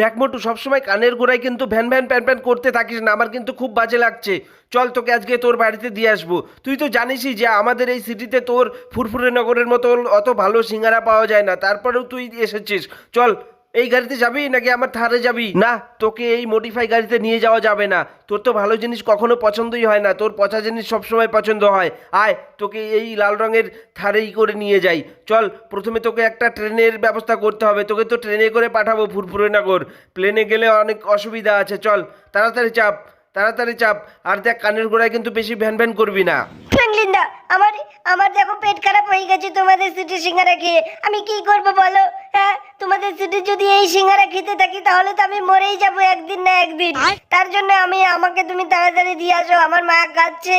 দেখ মোটু, সবসময় কানের গোড়ায় কিন্তু ভ্যান ভ্যান প্যান প্যান করতে থাকিস না। আমার কিন্তু খুব বাজে লাগছে। চল তোকে আজকে তোর বাড়িতে দিয়ে আসব। তুই তো জানিসই যে আমাদের এই সিটিতে তোর ফুরফুরে নগরের মতো অত ভালো সিঙ্গারা পাওয়া যায় না। তারপরেও তুই এসেছিস। চল এই গাড়িতে যাবি নাকি আমার থারে যাবি? না, তোকে এই মডিফাই গাড়িতে নিয়ে যাওয়া যাবে না। তোর তো ভালো জিনিস কখনো পছন্দই হয় না। তোর পচা জিনিস সবসময় পছন্দ হয়। আয়, তোকে এই লাল রঙের থারেই করে নিয়ে যাই। চল, প্রথমে তোকে একটা ট্রেনের ব্যবস্থা করতে হবে। তোকে তো ট্রেনে করে পাঠাবো ফুরফুরে নগর। প্লেনে গেলে অনেক অসুবিধা আছে। চল, তাড়াতাড়ি চাপ তাড়াতাড়ি চাপ। আর দেখ, কানের গোড়ায় কিন্তু বেশি ভ্যান ভ্যান করবি না। আমার আমার দেখো পেট খারাপ হয়ে গেছে তোমাদের সিটি সিঙ্গারা খেয়ে। আমি কি করব বলো? হ্যাঁ তোমাদের সিটি যদি এই সিঙ্গারা খেতে থাকি তাহলে তো আমি মরেই যাব একদিন না একদিন। তার জন্য আমি আমাকে তুমি তাড়াতাড়ি দিয়ে আসো আমার মা কাঁদছে।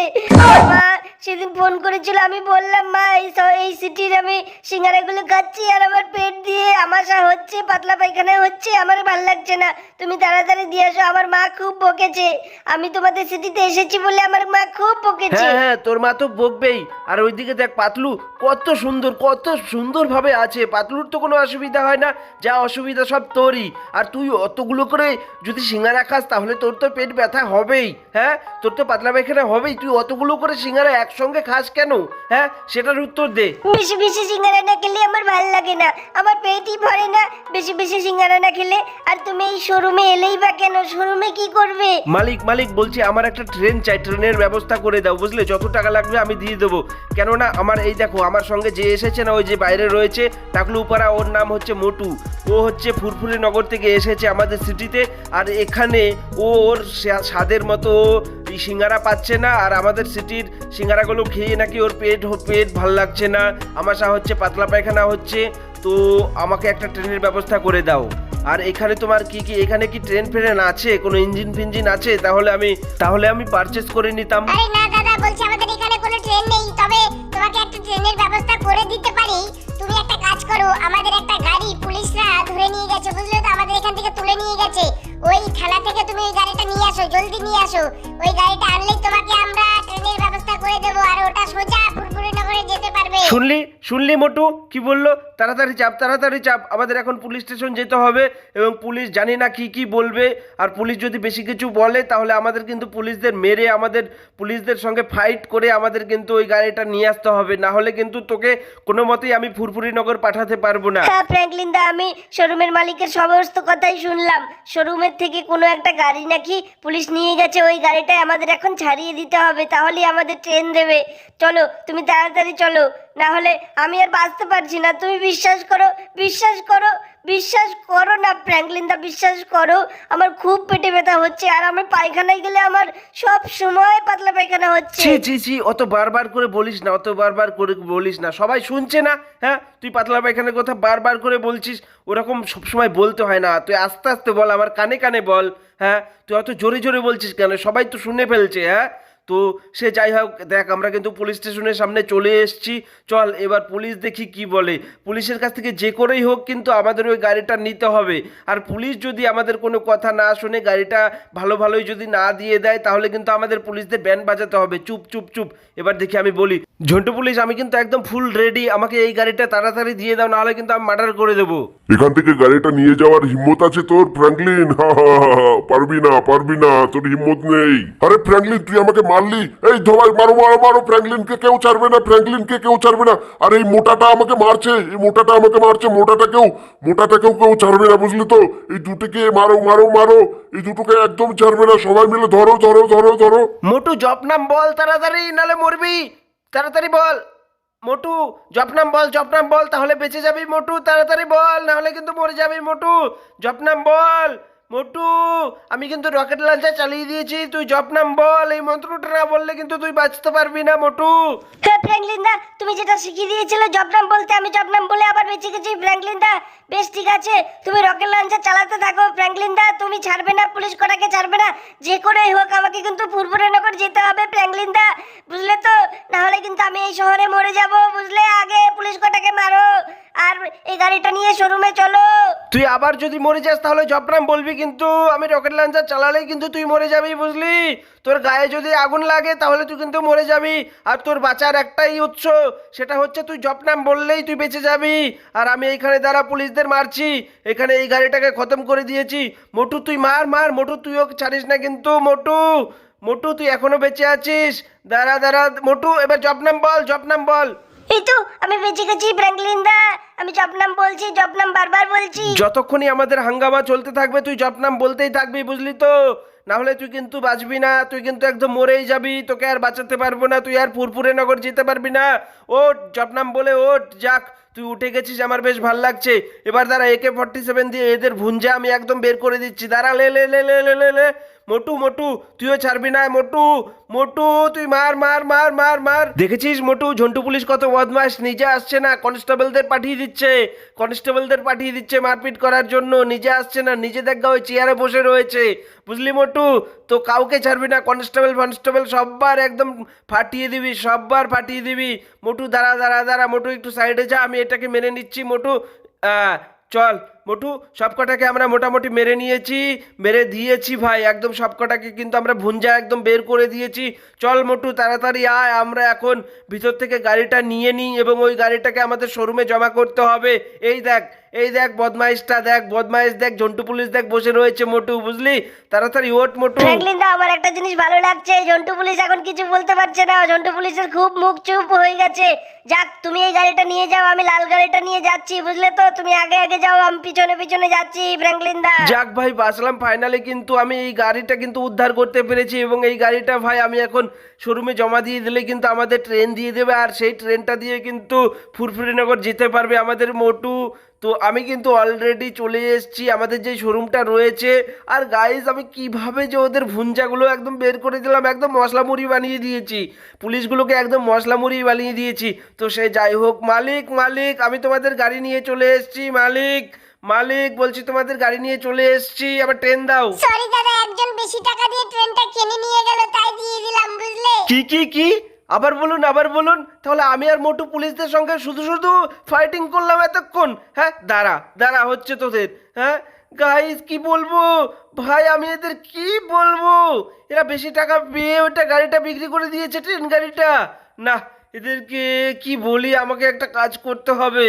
মা সেদিন ফোন করেছিল আমি বললাম মা এই এই সিটির আমি সিঙ্গারাগুলো খাচ্ছি আর আমার পেট দিয়ে আমাশা হচ্ছে পাতলা পায়খানা হচ্ছে আমার ভালো লাগছে না। তুমি তাড়াতাড়ি দিয়ে আসো আমার মা খুব বকেছে। আমি তোমাদের সিটিতে এসেছি বলে আমার মা খুব বকেছে। হ্যাঁ হ্যাঁ তোর মা তো বকবেই। আর ওইদিকে দেখ পাতলু কত সুন্দর কত সুন্দরভাবে আছে। পাতলুর তো কোনো অসুবিধা হয় না যা অসুবিধা সব তোরই। আর তুই অতগুলো করে যদি সিঙ্গারা খাস তাহলে তোর তো পেট ব্যথা হবেই হ্যাঁ? তোর তো পাতলা পায়খানা হবেই তুই অতগুলো করে সিঙ্গারা একসঙ্গে খাস কেন হ্যাঁ? সেটার উত্তর দে। বেশি বেশি সিঙ্গারা না খেলে আমার ভালো লাগে না। আমার পেটই ভরে না বেশি বেশি সিঙ্গারা না খেলে। আর তুমি এই শোরুমে এলেই বা কেন? শোরুমে কি করবে? মালিক মালিক বলছি আমার একটা ট্রেন চাই ট্রেনের ব্যবস্থা করে দাও বুঝলে? যত টাকা লাগবে আমি দিয়ে দেবো। কেননা আমার এই দেখো আমার সঙ্গে যে এসেছে না ওই যে বাইরে রয়েছে টাকলু উপারা ওর নাম হচ্ছে মোটু। ও হচ্ছে ফুরফুরে নগর থেকে এসেছে আমাদের সিটিতে, আর এখানে ওর স্বাদের মতো সিঙ্গারা পাচ্ছে না, আর আমাদের সিটির সিঙ্গারাগুলো খেয়ে নাকি ওর পেট পেট ভালো লাগছে না। আমাশা হচ্ছে পাতলা পায়খানা হচ্ছে, তো আমাকে একটা ট্রেনের ব্যবস্থা করে দাও। আর এখানে তোমার কি কি এখানে কি ট্রেন ফ্রেন আছে? কোনো ইঞ্জিন ফিঞ্জিন আছে? তাহলে আমি তাহলে আমি পারচেস করে নিতাম। আরে না দাদা, বলছি আমাদের এখানে কোনো ট্রেন নেই, তবে তোমাকে একটা ট্রেনের ব্যবস্থা করে দিতে পারি। কাজ করো, আমাদের একটা গাড়ি পুলিশরা ধরে নিয়ে গেছে, বুঝলে তো? আমাদের এখান থেকে তুলে নিয়ে গেছে। ওই থানা থেকে তুমি ওই গাড়িটা নিয়ে আসো, জলদি নিয়ে আসো। ওই গাড়িটা আনলে তোমাকে আমরা ট্রেনের ব্যবস্থা করে দেবো, আর ওটা সোজা শুনলি শুনলি মোটু কি বলল? তাড়াতাড়ি চাপ তাড়াতাড়ি চাপ। আমাদের এখন পুলিশ স্টেশন যেতে হবে এবং পুলিশ জানি না কি কি বলবে। আর পুলিশ যদি বেশি কিছু বলে তাহলে আমাদের কিন্তু পুলিশদের মেরে আমাদের পুলিশদের সঙ্গে ফাইট করে আমাদের কিন্তু ওই গাড়িটা নিয়ে আসতে হবে। না হলে কিন্তু তোকে কোনো মতেই আমি ফুরফুরি নগর পাঠাতে পারব না। হ্যাঁ ফ্র্যাঙ্কলিন দা আমি শোরুমের মালিকের সমস্ত কথাই শুনলাম। শোরুমের থেকে কোনো একটা গাড়ি নাকি পুলিশ নিয়ে গেছে ওই গাড়িটাই আমাদের এখন ছাড়িয়ে দিতে হবে। তাহলেই আমাদের ট্রেন দেবে। চলো তুমি তাড়াতাড়ি চলো। না হলে আমি আর বাঁচতে পারছি না। তুমি বিশ্বাস করো বিশ্বাস করো বিশ্বাস করো না ফ্র্যাঙ্কলিন দা বিশ্বাস করো। আমার খুব পেটে ব্যথা হচ্ছে আর আমি পায়খানায় গেলে আমার সব সময় পাতলা পায়খানা হচ্ছে। ছি ছি ছি, অত বারবার করে বলিস না, অত বারবার করে বলিস না। সবাই শুনছে না হ্যাঁ? তুই পাতলা পায়খানার কথা বারবার করে বলছিস, ওরকম সবসময় বলতে হয় না। তুই আস্তে আস্তে বল, আমার কানে কানে বল হ্যাঁ? তুই অত জোরে জোরে বলছিস কেন? সবাই তো শুনে ফেলছে হ্যাঁ? তো সে যাই হোক, দেখ, আমরা কিন্তু পুলিশ স্টেশনের সামনে চলে এসেছি। চল, এবার পুলিশ দেখি কি বলে। পুলিশের কাছ থেকে যে করেই হোক কিন্তু আমাদের ওই গাড়িটা নিতে হবে। আর পুলিশ যদি আমাদের কোনো কথা না শুনে গাড়িটা ভালো ভালোই যদি না দিয়ে দেয়, তাহলে কিন্তু আমাদের পুলিশদের ব্যান্ড বাজাতে হবে। চুপ চুপ চুপ। এবার দেখি আমি বলি, ঝন্টু পুলিশ, আমি কিন্তু একদম ফুল রেডি আমাকে এই গাড়িটা তাড়াতাড়ি দিয়ে দাও, নাহলে কিন্তু আমি মার্ডার করে দেবো। এখান থেকে গাড়িটা নিয়ে যাওয়ার হিম্মত আছে তোর, ফ্র্যাঙ্কলিন? পারবি না পারবি না, তোর হিম্মত নেই। আরে ফ্র্যাঙ্কলিন, তুই আমাকে মারলি? এই ধোয়াই মারো মারো মারো। ফ্র্যাঙ্কলিনকে কেউ ছাড়বে না, ফ্র্যাঙ্কলিনকে কেউ ছাড়বে না। আর এই মোটাটা আমাকে মারছে, এই মোটাটা আমাকে মারছে, মোটাটা কেউ মোটাটা কেউ কেউ ছাড়বে না, বুঝলি তো? এই দুটোকে মারো মারো মারো। এই দুটোকে একদম ছাড়বে না, সবাই মিলে ধরো ধরো ধরো ধরো। মোটু, জপ নাম বল তাড়াতাড়ি, নালে মরবি। তাড়াতাড়ি বল। মোটু, জপ নাম বল, জপ নাম বল, তাহলে বেঁচে যাবি মোটু, তাড়াতাড়ি বল, নাহলে কিন্তু মরে যাবি মোটু। জপ নাম বল। মোটু আমি কিন্তু রকেট লঞ্চার চালিয়ে দিয়েছি তুই জপ নাম বল এই মন্ত্রটা না বললে কিন্তু তুই বাঁচতে পারবি না মোটু। হ্যাঁ ফ্র্যাঙ্কলিন দা তুমি যেটা শিখিয়ে দিয়েছিলে জবনাম বলতে আমি জবনাম বলে আবার বেঁচে গেছি ফ্র্যাঙ্কলিন দা। বেশ ঠিক আছে তুমি রকেট লঞ্চার চালাতে থাকো ফ্র্যাঙ্কলিন দা তুমি ছাড়বে না পুলিশ কটাকে ছাড়বে না যে করে হোক আমাকে কিন্তু ফুরফুরে নগর যেতে হবে ফ্র্যাঙ্কলিন দা। বুঝলে তো? না হলে কিন্তু আমি এই শহরে মরে যাব বুঝলে? আগে পুলিশ কটাকে মারো আর এই গাড়িটা নিয়ে শোরুমে চলো। তুই আবার যদি মরে যাস তাহলে জবনাম বলবি কিন্তু আমি রকেট লঞ্চার চালালেই কিন্তু তুই মরে যাবি, বুঝলি? তোর গায়ে যদি আগুন লাগে, তাহলে তুই কিন্তু মরে যাবি। আর তোর বাঁচার একটাই উৎস, সেটা হচ্ছে তুই জবনাম বললেই তুই বেঁচে যাবি। আর আমি এইখানে দ্বারা পুলিশদের মারছি, এখানে এই গাড়িটাকে খতম করে দিয়েছি। মোটু, তুই মার মার, মোটু তুইও ছাড়িস না কিন্তু, মোটু। মোটু, তুই এখনও বেঁচে আছিস। দাঁড়া দাঁড়া, মোটু, এবার জবনাম বল জবনাম বল। এই তো, আমি বেঁচে গেছি ফ্র্যাঙ্কলিন আমি জব বলছি জব বারবার বলছি। যতক্ষণই আমাদের হাঙ্গামা চলতে থাকবে, তুই জপনাম বলতেই থাকবি, বুঝলি তো? না হলে তুই কিন্তু বাঁচবি না, তুই কিন্তু একদম মরেই যাবি, তোকে আর বাঁচাতে পারব না, তুই আর ফুরফুরে নগর যেতে পারবি না। ওট জপনাম বলে ওট যাক, তুই উঠে গেছিস, আমার বেশ ভালো লাগছে। এবার দাঁড়া একে ফর্টি সেভেন দিয়ে এদের ভুঞ্জা আমি একদম বের করে দিচ্ছি। দাঁড়া লে লে লে লে লে লে। মোটু মোটু, তুইও ছাড়বি না, মোটু মোটু, তুই মার মার মার মার মার। দেখেছিস মোটু, ঝন্টু পুলিশ কত বদমাস নিজে আসছে না, কনস্টেবলদের পাঠিয়ে দিচ্ছে। কনস্টেবলদের পাঠিয়ে দিচ্ছে মারপিট করার জন্য, নিজে আসছে না, নিজে দেখা ওই চেয়ারে বসে রয়েছে। বুঝলি মোটু? তো কাউকে ছাড়বি না, কনস্টেবল, ফনস্টেবল, সববার একদম ফাটিয়ে দিবি, সববার ফাটিয়ে দিবি। মোটু, দাঁড়া দাঁড়া দাঁড়া, মোটু, একটু সাইডে যা, আমি এটাকে মেনে নিচ্ছি, মোটু। চল। মোটু, সবকটাকে আমরা মোটামুটি মেরে নিয়েছি, মেরে দিয়েছি ভাই, একদম সবকটাকে কিন্তু আমরা ভুঞ্জা একদম বের করে দিয়েছি। চল মোটু, তাড়াতাড়ি আয়, আমরা এখন ভিতর থেকে গাড়িটা নিয়ে নিই এবং ওই গাড়িটাকে আমাদের শোরুমে জমা করতে হবে। এই দেখ এই দেখ বদমাইশটা দেখ বদমাইশ দেখ জন্টু পুলিশ দেখ বসে রয়েছে মোটু বুঝলি? তাড়াতাড়ি ওট মোটু। ফ্র্যাঙ্কলিন দা আমার একটা জিনিস ভালো লাগছে জন্টু পুলিশ এখন কিছু বলতে পারছে না। জন্টু পুলিশের খুব মুখ চুপ হয়ে গেছে। যাক তুমি এই গাড়িটা নিয়ে যাও আমি লাল গাড়িটা নিয়ে যাচ্ছি বুঝলে তো? তুমি আগে আগে যাও আমি পিছনে পিছনে যাচ্ছি ফ্র্যাঙ্কলিন দা। যাক ভাই বাঁচলাম। ফাইনালি কিন্তু আমি এই গাড়িটা কিন্তু উদ্ধার করতে পেরেছি এবং এই গাড়িটা ভাই আমি এখন শোরুমে জমা দিয়ে দিলে কিন্তু আমাদের ট্রেন দিয়ে দেবে। আর সেই ট্রেনটা দিয়ে কিন্তু ফুরফুরিনগর যেতে পারবে আমাদের মোটু। তো আমি কিন্তু অলরেডি চলে এসেছি আমাদের যে শোরুমটা রয়েছে। আর গাইজ আমি কীভাবে যে ওদের ভুঞ্জাগুলো একদম বের করে দিলাম একদম মশলা মুড়ি বানিয়ে দিয়েছি। পুলিশগুলোকে একদম মশলা মুড়ি বানিয়ে দিয়েছি। তো সে যাই হোক মালিক মালিক আমি তোমাদের গাড়ি নিয়ে চলে এসেছি মালিক মালিক বলছি তোমাদের গাড়ি নিয়ে চলে এসেছি আবার ট্রেন দাও। সরি দাদা একজন বেশি টাকা দিয়ে ট্রেনটা কিনে নিয়ে গেল তাই দিয়ে দিলাম বুঝলে? কি কি কি? আবার বলুন আবার বলুন, তাহলে আমি আর মোটু পুলিশদের সঙ্গে শুধু শুধু ফাইটিং করলাম এতক্ষণ? হ্যাঁ দাঁড়া দাঁড়া হচ্ছে তোদের হ্যাঁ? গাইস কি বলব? ভাই, আমি এদের কি বলব? এরা বেশি টাকা পেয়ে ওটা গাড়িটা বিক্রি করে দিয়েছে, ট্রেন গাড়িটা। না, এদেরকে কি বলি, আমাকে একটা কাজ করতে হবে।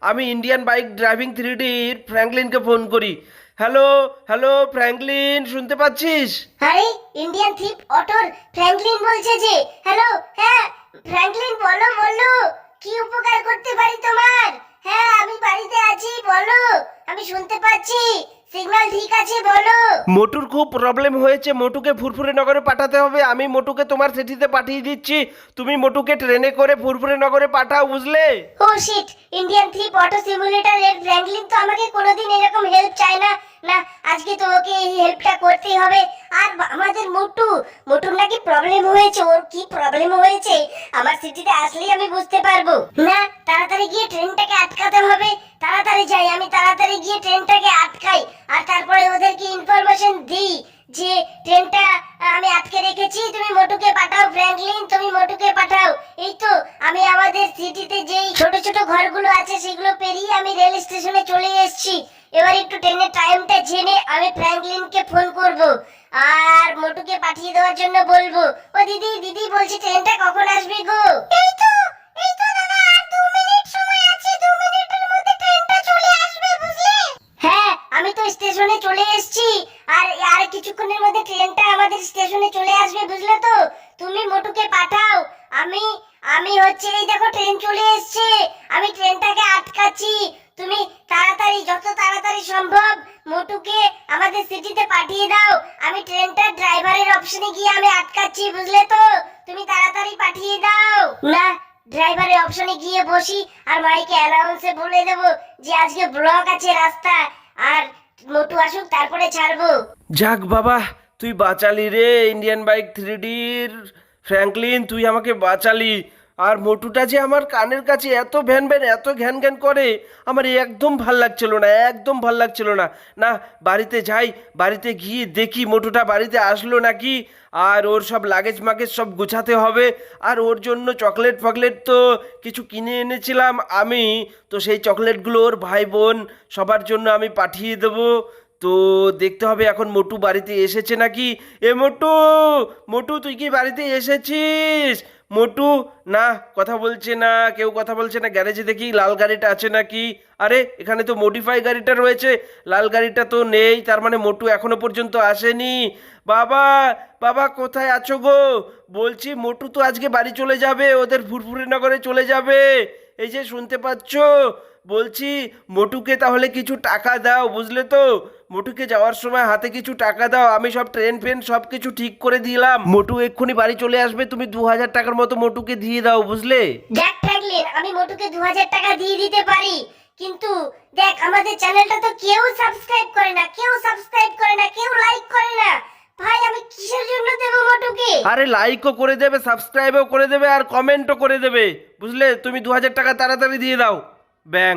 আমি ইন্ডিয়ান বাইক ড্রাইভিং থ্রি ডির ফ্র্যাঙ্কলিনকে ফোন করি। হ্যালো হ্যালো ফ্র্যাঙ্কলিন শুনতে পাচ্ছিস? আরে ইন্ডিয়ান থিপ অটোর ফ্র্যাঙ্কলিন বলছে যে হ্যালো হ্যাঁ ফ্র্যাঙ্কলিন বলো বলো কি উপকার করতে পারি তোমার? হ্যাঁ আমি বাড়িতে আছি বলো আমি শুনতে পাচ্ছি সিগন্যাল ঠিক আছে বলো। মোটুর খুব প্রবলেম হয়েছে মোটুকে ফুরফুরে নগরে পাঠাতে হবে আমি মোটুকে তোমার সিটিতে পাঠিয়ে দিচ্ছি তুমি মোটুকে ট্রেনে করে ফুরফুরে নগরে পাঠাও বুঝলে? ও শিট ইন্ডিয়ান থ্রিপ অটো সিমুলেটর এর ফ্র্যাঙ্কলিন তো আমাকে কোনোদিন এরকম হেল্প চায় না না, আজকে তো ওকে এই হেল্পটা করতেই হবে। আর আমাদের মোটু, মোটুর নাকি প্রবলেম হয়েছে, ওর কি প্রবলেম হয়েছে? আমার সিটিতে আসলেই আমি বুঝতে পারব। না, তাড়াতাড়ি গিয়ে ট্রেনটাকে আটকাতে হবে। তাড়াতাড়ি যাই, আমি তাড়াতাড়ি গিয়ে ট্রেনটাকে আটকাই। আর তারপরে ওদেরকে ইনফরমেশন দিই। যে ট্রেনটা আমি আটকে রেখেছি, তুমি মোটুকে পাঠাও ফ্র্যাঙ্কলিন তুমি মোটুকে পাঠাও। এই তো, আমি আমাদের সিটিতে যেই ছোট ছোট ঘরগুলো আছে, সেগুলো পেরিয়ে আমি রেল স্টেশনে চলে এসেছি। এবার একটু ট্রেনের টাইমটা জেনে আমি ফ্র্যাঙ্কলিনকে ফোন করব আর মোটুকে পাঠিয়ে দেওয়ার জন্য বলব। ও দিদি দিদি বলছি ট্রেনটা কখন আসবে গো? এই তো এই তো দাদা, আর দু মিনিট সময় স্টেশনে চলে এসেছি। আর আর কিছুক্ষণের মধ্যে ট্রেনটা আমাদের স্টেশনে চলে আসবে, বুঝলে তো? তুমি মোটুকে পাঠাও। আমি আমি হচ্ছে, এই দেখো, ট্রেন চলে এসেছে। আমি ট্রেনটাকে আটকাচ্ছি। তুমি তাড়াতাড়ি, যত তাড়াতাড়ি সম্ভব মোটুকে আমাদের সিটিতে পাঠিয়ে দাও। আমি ট্রেনটার ড্রাইভারের অপশনে গিয়ে আমি আটকাচ্ছি, বুঝলে তো? তুমি তাড়াতাড়ি পাঠিয়ে দাও। না, ড্রাইভারের অপশনে গিয়ে বসি। আর মাইকে অ্যানাউন্সে বলে দেবো যে আজকে ব্লক আছে রাস্তা আর মোটু আসুক, তারপরে ছাড়বো। যাক বাবা, তুই বাঁচালি রে ইন্ডিয়ান বাইক থ্রি ডির ফ্র্যাঙ্কলিন তুই আমাকে বাঁচালি। আর মোটুটা যে আমার কানের কাছে এত ভ্যান ভ্যান, এত ঘ্যান ঘ্যান করে, আমার একদম ভালো লাগছিল না, একদম ভালো লাগছিল না। না, বাড়িতে যাই, বাড়িতে গিয়ে দেখি মোটুটা বাড়িতে আসলো নাকি, আর ওর সব লাগেজ মাগেজ সব গুছাতে হবে, আর ওর জন্য চকলেট ফকলেট তো কিছু কিনে এনেছিলাম আমি, তো সেই চকলেটগুলো ওর ভাই বোন সবার জন্য আমি পাঠিয়ে দেবো। তো দেখতে হবে এখন মোটু বাড়িতে এসেছে নাকি? এ মোটু মোটু তুই কি বাড়িতে এসেছিস? মোটু, না, কথা বলছে না, কেউ কথা বলছে না, গ্যারেজে দেখি লাল গাড়িটা আছে নাকি? আরে, এখানে তো মডিফাই গাড়িটা রয়েছে। লাল গাড়িটা তো নেই, তার মানে মোটু এখনও পর্যন্ত আসেনি। বাবা বাবা, কোথায় আছো গো? বলছি, মোটু তো আজকে বাড়ি চলে যাবে, ওদের ফুরফুরি নগরে চলে যাবে। এই যে শুনতে পাচ্ছো বলছি মোটুকে তাহলে কিছু টাকা দাও বুঝলে তো? মোটুকে যাওয়ার সময় হাতে কিছু টাকা দাও আমি সব ট্রেন ফ্রেন সব কিছু ঠিক করে দিলাম। মোটু এক্ষুনি বাড়ি চলে আসবে তুমি দু হাজার টাকার মতো মোটুকে দিয়ে দাও বুঝলে? দেখ ফ্র্যাঙ্কলিন আমি মোটুকে দু হাজার টাকা দিয়ে দিতে পারি কিন্তু দেখ আমাদের চ্যানেলটা তো কেউ সাবস্ক্রাইব করে না কেউ সাবস্ক্রাইব করে না কেউ লাইক করে না। ভাই আমি কিসের জন্য দেবো মোটুকে? আরে লাইকও করে দেবে সাবস্ক্রাইবও করে দেবে আর কমেন্টও করে দেবে বুঝলে? তুমি দু হাজার টাকা তাড়াতাড়ি দিয়ে দাও। ব্যাং